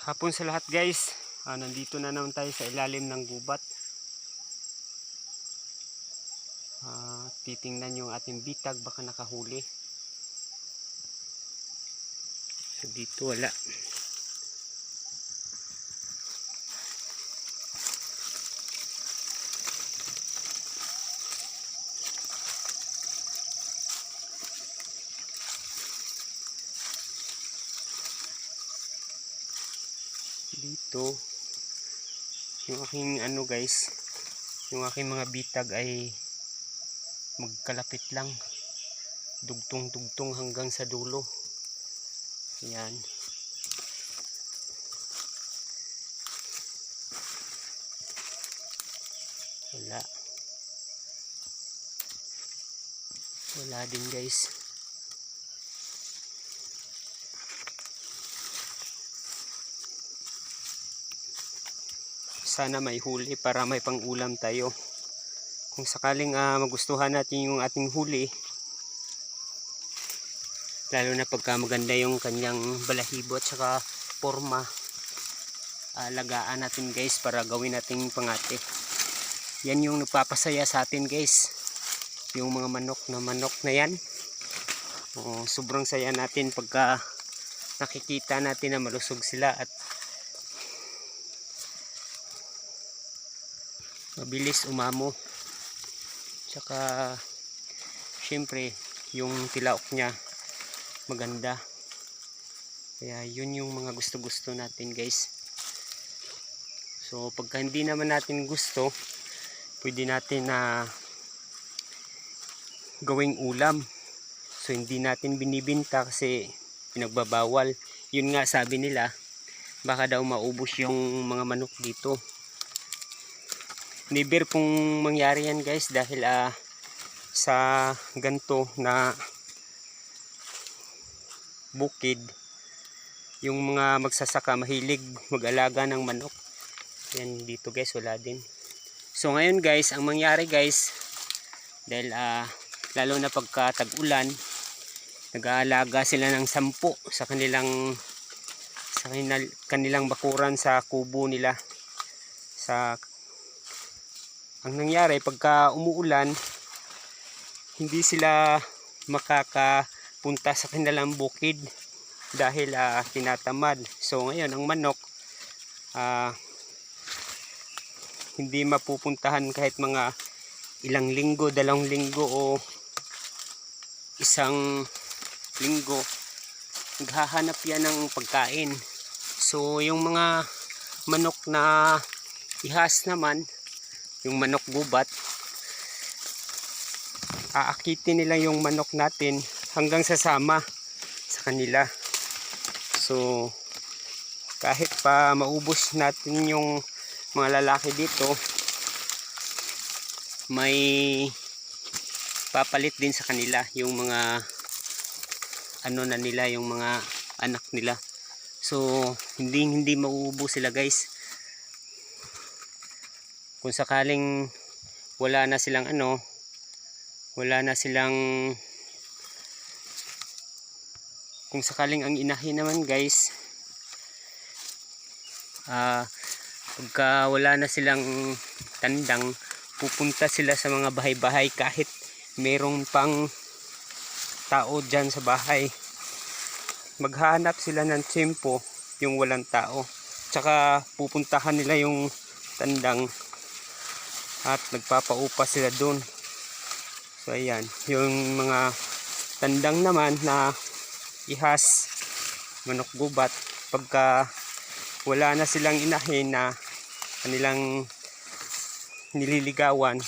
Hapon sa lahat guys. Ah, nandito na naman tayo sa ilalim ng gubat. Ah, titingnan yung ating bitag baka nakahuli. So dito wala. Dito yung aking ano guys yung aking mga bitag ay magkalapit lang. Dugtong dugtong hanggang sa dulo. Yan wala. Wala din guys sana may huli para may pangulam tayo. Kung sakaling ah, magustuhan natin yung ating huli lalo na pagka maganda yung kanyang balahibo at saka forma alagaan natin guys para gawin nating pangate yan yung nagpapasaya sa atin guys. Yung mga manok na manok na yan. Oh, sobrang saya natin pagka nakikita natin na malusog sila at mabilis umamo. Tsaka syempre yung tilaok niya maganda. Kaya yun yung mga gusto gusto natin guys. So pagka hindi naman natin gusto pwede natin na gawing ulam. So hindi natin binibinta kasi pinagbabawal. Yun nga sabi nila baka daw maubos yung mga manok dito never pong mangyari yan guys dahil ah sa ganto na bukid yung mga magsasaka mahilig mag-alaga ng manok. Yan dito guys wala din. So ngayon guys ang mangyari guys dahil ah lalo na pagka tag-ulan nag-aalaga sila ng sampu sa kanilang sa kanil, kanilang bakuran sa kubo nila sa ang nangyari pagka umuulan hindi sila makakapunta sa kanilang bukid dahil ah, tinatamad. So ngayon ang manok ah, hindi mapupuntahan kahit mga ilang linggo, dalawang linggo o isang linggo. Naghahanap yan ng pagkain. So yung mga manok na ihas naman yung manok gubat. Aakitin nila yung manok natin hanggang sasama sa kanila. So kahit pa maubos natin yung mga lalaki dito may papalit din sa kanila yung mga ano na nila yung mga anak nila. So hindi hindi mauubos sila guys kung sakaling wala na silang ano wala na silang kung sakaling ang inahin naman guys ah pagka wala na silang tandang pupunta sila sa mga bahay-bahay kahit merong pang tao dyan sa bahay. Maghahanap sila ng tsempo yung walang tao. Tsaka pupuntahan nila yung tandang at nagpapaupa sila doon so ayan. Yung mga tandang naman na ihas manok gubat pagka wala na silang inahin na kanilang nililigawan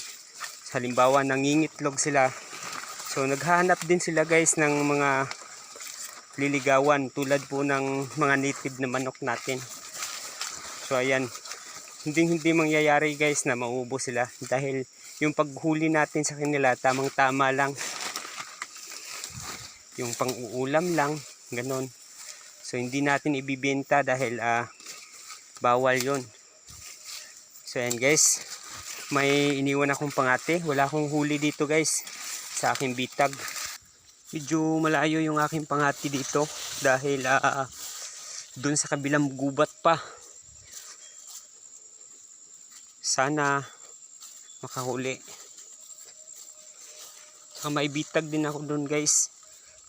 halimbawa nangingitlog sila. So naghahanap din sila guys ng mga liligawan tulad po ng mga native na manok natin. So ayan hindi hindi mangyayari guys na maubos sila dahil yung paghuli natin sa kanila tamang tama lang. Yung pang-uulam lang ganon so hindi natin ibibenta dahil ah, bawal yon so ayan guys. May iniwan akong pangate. Wala akong huli dito guys sa aking bitag. Medyo malayo yung aking pangati dito dahil ah, Doon sa kabilang gubat pa. Sana makahuli. Saka may din ako doon guys.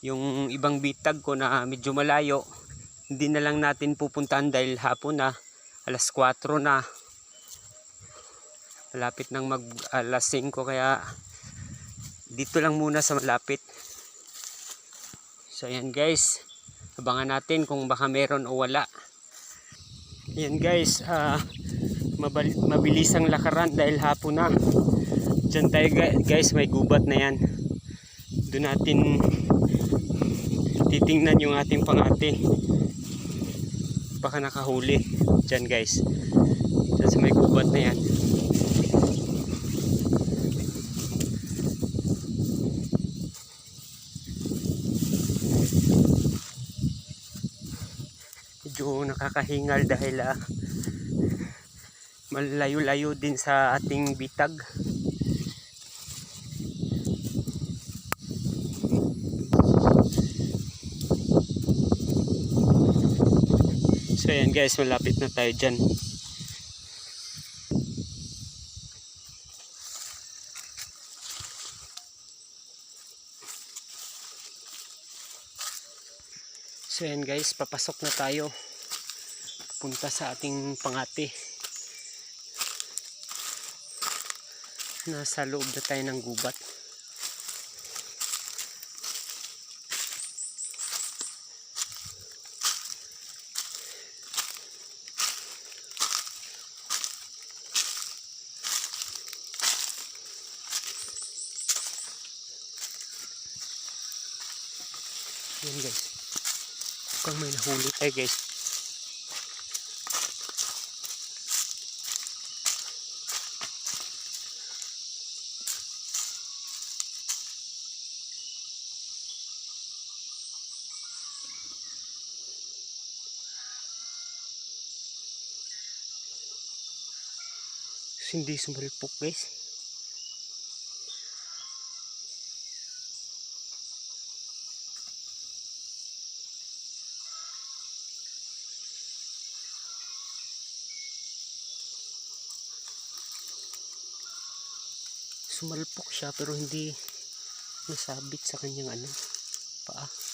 Yung ibang bitag ko na medyo malayo. Hindi na lang natin pupuntahan dahil hapon na. Alas 4 na. Malapit nang mag alas 5 kaya dito lang muna sa malapit. So ayan guys. Abangan natin kung baka meron o wala. Ayan guys. ah mabal- mabilis ang lakaran dahil hapon na. Diyan tayo guys, may gubat na yan. Doon natin titingnan yung ating pangate. Baka nakahuli. Diyan guys. Diyan sa may gubat na yan. Medyo nakakahingal dahil ah, malayo-layo din sa ating bitag. So ayan guys, malapit na tayo dyan. So ayan guys, papasok na tayo. Punta sa ating pangati. Nasa loob na tayo ng gubat. Yan guys. Mukhang may nahuli tayo guys. Hindi sumalpok guys. sumalpok siya pero hindi nasabit sa kanyang ano paa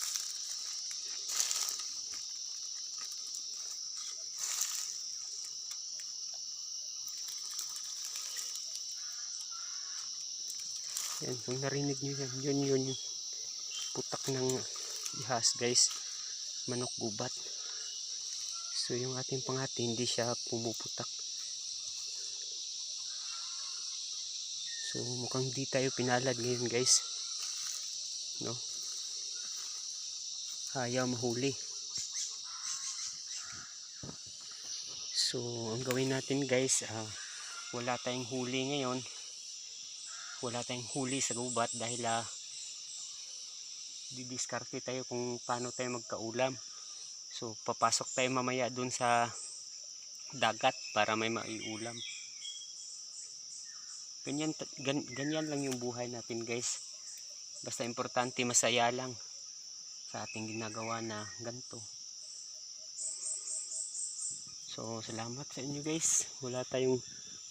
yan kung narinig nyo yan yun yun yung putak ng ihas guys manok gubat so yung ating pangati hindi siya pumuputak So mukhang di tayo pinalad ngayon guys. No? Ayaw mahuli. So ang gawin natin guys, ah, wala tayong huli ngayon. Wala tayong huli sa gubat dahil ah, didiskarte tayo kung paano tayo magkaulam. So papasok tayo mamaya dun sa dagat para may maiulam. Ganyan, gan, ganyan lang yung buhay natin guys. Basta importante masaya lang sa ating ginagawa na ganto so salamat sa inyo guys. Wala tayong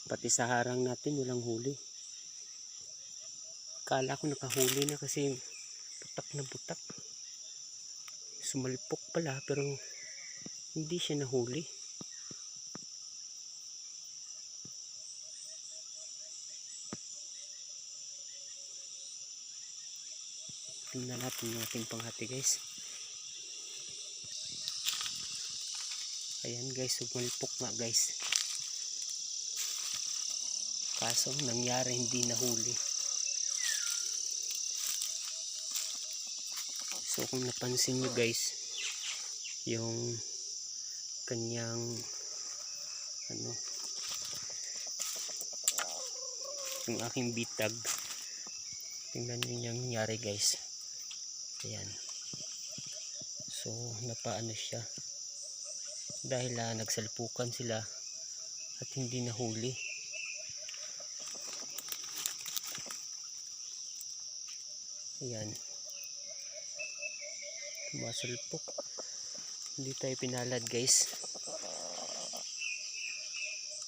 pati sa harang natin walang huli kala ko nakahuli na kasi putak na putak sumalpok pala pero hindi siya nahuli. Tingnan natin yung ating panghati guys. Ayan guys sumalpok nga guys. Kaso nangyari hindi nahuli so kung napansin nyo guys yung kanyang ano yung aking bitag. Tingnan nyo yung nangyari guys. Ayan. So napaano siya? Dahil ah, nagsalpukan sila at hindi nahuli. Ayan tumasalpok Hindi tayo pinalad guys.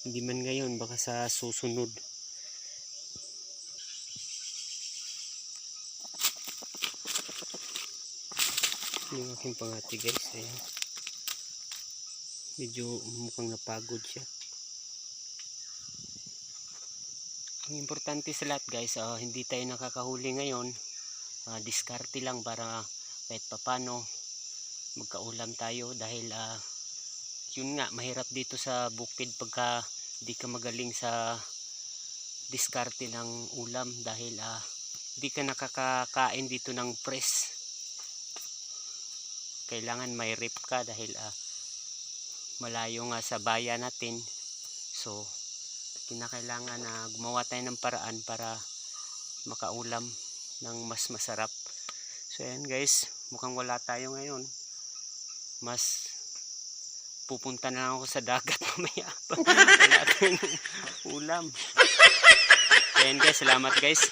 Hindi man ngayon, baka sa susunod. Yung aking pangati guys. Ayan. Medyo mukhang napagod siya. Ang importante sa lahat guys, ah, hindi tayo nakakahuli ngayon. Ah, diskarte lang para kahit papano magkaulam tayo dahil ah, yun nga mahirap dito sa bukid pagka di ka magaling sa diskarte ng ulam dahil ah, di ka nakakakain dito ng press kailangan may rip ka dahil ah, malayo nga sa bayan natin. So kinakailangan na gumawa tayo ng paraan para makaulam ng mas masarap so ayan guys. Mukhang wala tayo ngayon. Mas pupunta na lang ako sa dagat mamaya wala tayong ulam. So ayan guys. Salamat guys